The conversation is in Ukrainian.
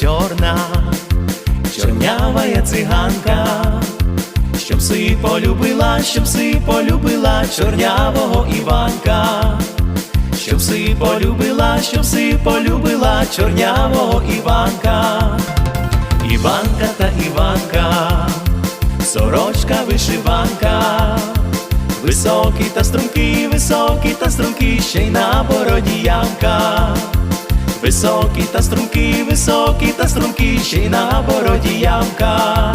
чорна, чорнява я циганка, щоб си полюбила, щоб си полюбила чорнявого Іванка, щоб си полюбила, щоб си полюбила чорнявого Іванка, Іванка та Іванка, сорочка вишиванка. Високі та струнки, високі та струнки, ще й на бороді ямка. Високі та струнки, високі та струнки, ще й на бороді ямка.